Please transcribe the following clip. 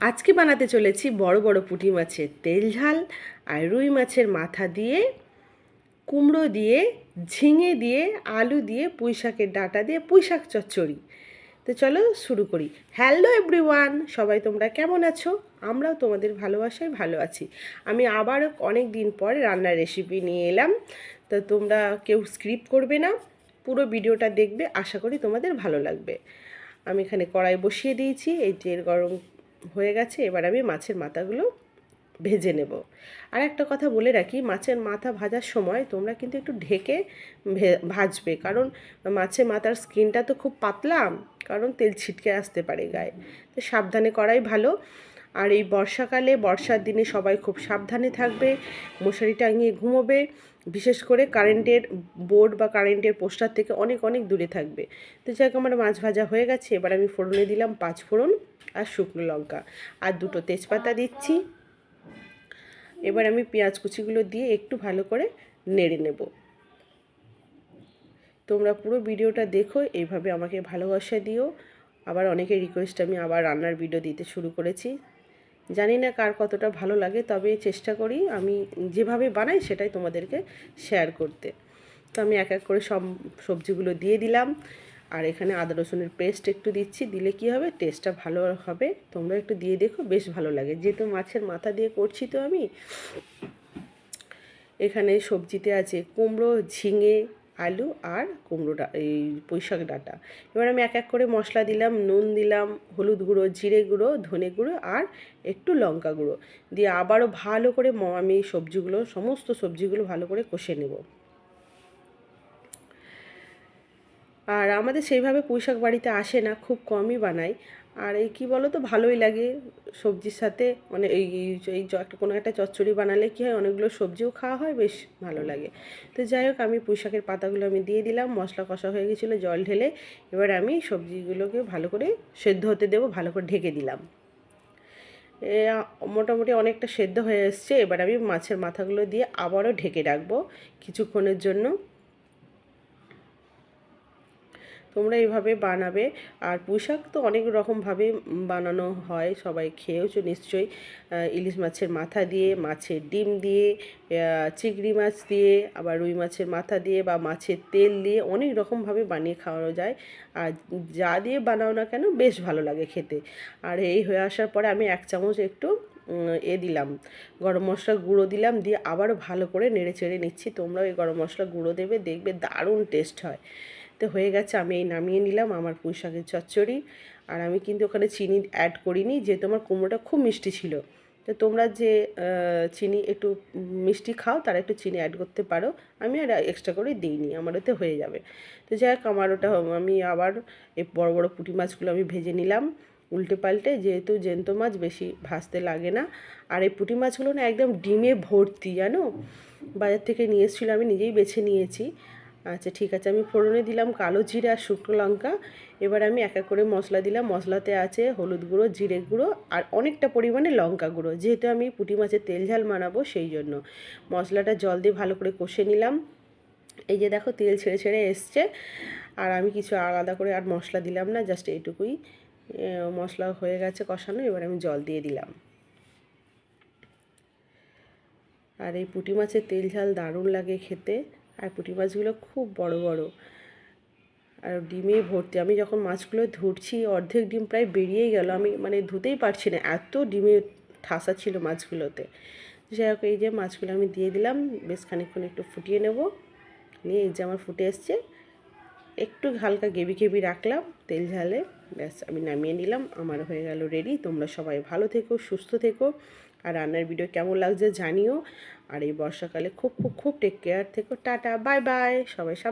আজকে বানাতে চলেছি বড় বড় পুঁটি মাছের তেল ঝাল আর রুই মাছের মাথা দিয়ে, কুমড়ো দিয়ে, ঝিঙে দিয়ে, আলু দিয়ে পুঁই শাকের ডাঁটা দিয়ে পুঁই শাক চচ্চড়ি। তো চলো শুরু করি। হ্যালো এভরিওয়ান, সবাই তোমরা কেমন আছো? আমরাও তোমাদের ভালোবাসায় ভালো আছি। আমি আবারও অনেক দিন পর রান্নার রেসিপি নিয়ে এলাম। তো তোমরা কেউ স্ক্রিপ্ট করবে না। পুরো ভিডিওটা দেখবে, আশা করি তোমাদের ভালো লাগবে। আমি এখানে কড়াই বসিয়ে দিয়েছি, এই তেল গরম হয়ে গেছে, এবার আমি মাছের মাথাগুলো ভেজে নেব। আর একটা কথা বলে রাখি, মাছের মাথা ভাজার সময় তোমরা কিন্তু একটু ঢেকে ভাজবে। কারণ মাছের মাথার স্কিনটা তো খুব পাতলা, কারণ তেল ছিটকে আসতে পারে গায়ে। তো সাবধানে করাই ভালো। আর এই বর্ষাকালে, বর্ষার দিনে সবাই খুব সাবধানে থাকবে, মশারি টাঙিয়ে ঘুমোবে, বিশেষ করে কারেন্টের বোর্ড বা কারেন্টের পোস্টার থেকে অনেক অনেক দূরে থাকবে। তো যাই আমার মাছ ভাজা হয়ে গেছে, এবার আমি ফোড়নে দিলাম পাঁচ ফোড়ন আর শুকনো লঙ্কা আর দুটো তেজপাতা দিচ্ছি। এবার আমি পেঁয়াজ কুচিগুলো দিয়ে একটু ভালো করে নেড়ে নেব। তোমরা পুরো ভিডিওটা দেখো, এইভাবে আমাকে ভালোবাসা দিও। আবার অনেকের রিকোয়েস্ট আমি আবার রান্নার ভিডিও দিতে শুরু করেছি। জানি না কার কতটা ভালো লাগে, তবে চেষ্টা করি আমি যেভাবে বানাই সেটাই তোমাদেরকে শেয়ার করতে। তো আমি এক এক করে সব সবজিগুলো দিয়ে দিলাম। আর এখানে আদা রসুনের পেস্ট একটু দিচ্ছি, দিলে কি হবে? টেস্টটা ভালো হবে। তোমরা একটু দিয়ে দেখো, বেশ ভালো লাগে। যেহেতু মাছের মাথা দিয়ে করছি তো আমি, এখানে সবজিতে আছে কুমড়ো, ঝিঙে আলু আর কুমড়োটা এই পুঁইশাক ডাঁটা। এবার আমি এক এক করে মশলা দিলাম, নুন দিলাম, হলুদ গুঁড়ো, জিরে গুঁড়ো, ধনে গুঁড়ো আর একটু লঙ্কা গুঁড়ো। দিয়ে আবারও ভালো করে আমি সবজিগুলো, সমস্ত সবজিগুলো ভালো করে কষে নেব। আর আমাদের সেইভাবে পুঁইশাক বাড়িতে আসে না, খুব কমই বানাই। আর এই কী বলো তো ভালোই লাগে সবজির সাথে। মানে এই, এই- কোনো একটা চচ্চড়ি বানালে কী হয়, অনেকগুলো সবজিও খাওয়া হয়, বেশ ভালো লাগে। তো যাই হোক, আমি পুঁইশাকের পাতাগুলো আমি দিয়ে দিলাম, মশলা কষা হয়ে গেছিল, জল ঢেলে এবার আমি সবজিগুলোকে ভালো করে সেদ্ধ হতে দেবো, ভালো করে ঢেকে দিলাম। মোটামুটি অনেকটা সেদ্ধ হয়ে এসছে, এবার আমি মাছের মাথাগুলো দিয়ে আবারও ঢেকে রাখব কিছুক্ষণের জন্য। তোমরা এইভাবে বানাবে। আর পুঁইশাক তো অনেক রকমভাবে বানানো হয়, সবাই খেয়েওছো নিশ্চয়ই। ইলিশ মাছের মাথা দিয়ে, মাছের ডিম দিয়ে চিংড়ি মাছ দিয়ে, আবার রুই মাছের মাথা দিয়ে বা মাছের তেল দিয়ে অনেক রকমভাবে বানিয়ে খাওয়ানো যায়। আর যা দিয়ে বানাও না কেন, বেশ ভালো লাগে খেতে। আর এই হয়ে আসার পরে আমি এক চামচ একটু এ দিলাম, গরম মশলা গুঁড়ো দিলাম, দিয়ে আবার ভালো করে নেড়ে চেড়ে নিচ্ছি। তোমরাও এই গরম মশলা গুঁড়ো দেবে, দেখবে দারুণ টেস্ট হয়। তো হয়ে গেছে, আমি এই নামিয়ে নিলাম, আমার পুঁই শাকের চচ্চড়ি। আর আমি কিন্তু ওখানে চিনি অ্যাড করিনি, যেহেতু আমার কুমড়োটা খুব মিষ্টি ছিল। তো তোমরা যে চিনি একটু মিষ্টি খাও, তারা একটু চিনি অ্যাড করতে পারো। আমি আর এক্সট্রা করে দিইনি, আমার ওতে হয়ে যাবে। তো যাই হোক আমার ওটা, আমি আবার এই বড় বড় পুঁটি মাছগুলো আমি ভেজে নিলাম উল্টে পাল্টে, যেহেতু জ্যান্ত মাছ, বেশি ভাজতে লাগে না। আর এই পুঁটি মাছগুলো না একদম ডিমে ভর্তি, জানো? বাজার থেকে নিয়ে এসেছিল, আমি নিজেই বেছে নিয়েছি। আচ্ছা ঠিক আছে। আমি ফোড়নে দিলাম কালো জিরে আর শুকনো লঙ্কা। এবার আমি এক এক করে মশলা দিলাম। মশলাতে আছে হলুদ গুঁড়ো, জিরে গুঁড়ো আর অনেকটা পরিমাণে লঙ্কা গুঁড়ো। যেহেতু আমি পুঁটি মাছের তেল ঝাল বানাবো সেই জন্য। মশলাটা জল দিয়ে ভালো করে কষে নিলাম। এই যে দেখো, তেল ছেড়ে ছেড়ে এসছে। আর আমি কিছু আলাদা করে আর মশলা দিলাম না, জাস্ট এইটুকুই। মশলা হয়ে গেছে কষানো, এবার আমি জল দিয়ে দিলাম। আর এই পুঁটি মাছের তেল ঝাল দারুণ লাগে খেতে। আর পুঁটি মাছগুলো খুব বড় বড়। আর ডিমে ভর্তি। আমি যখন মাছগুলো ধরছি, অর্ধেক ডিম প্রায় বেরিয়ে গেল। আমি মানে ধুতেই পারছি না। এত ডিমে ঠাসা ছিল মাছগুলোতে। যাই হোক এই যে মাছগুলো আমি দিয়ে দিলাম। বেশ খানিকক্ষণ একটু ফুটিয়ে নেব। নিয়ে এই যে আমার ফুটে এসছে। একটু হালকা গেবি গেবি রাখলাম তেল ঝালে। ব্যাস, আমি নামিয়ে নিলাম। আমার হয়ে গেল রেডি তোমরা সবাই ভালো থেকো, সুস্থ থেকো। আর রান্নার ভিডিও কেমন লাগছে জানিও। আর এই বর্ষাকালে খুব খুব খুব টেক কেয়ার থেকো। টাটা বাই বাই সবাই সাব-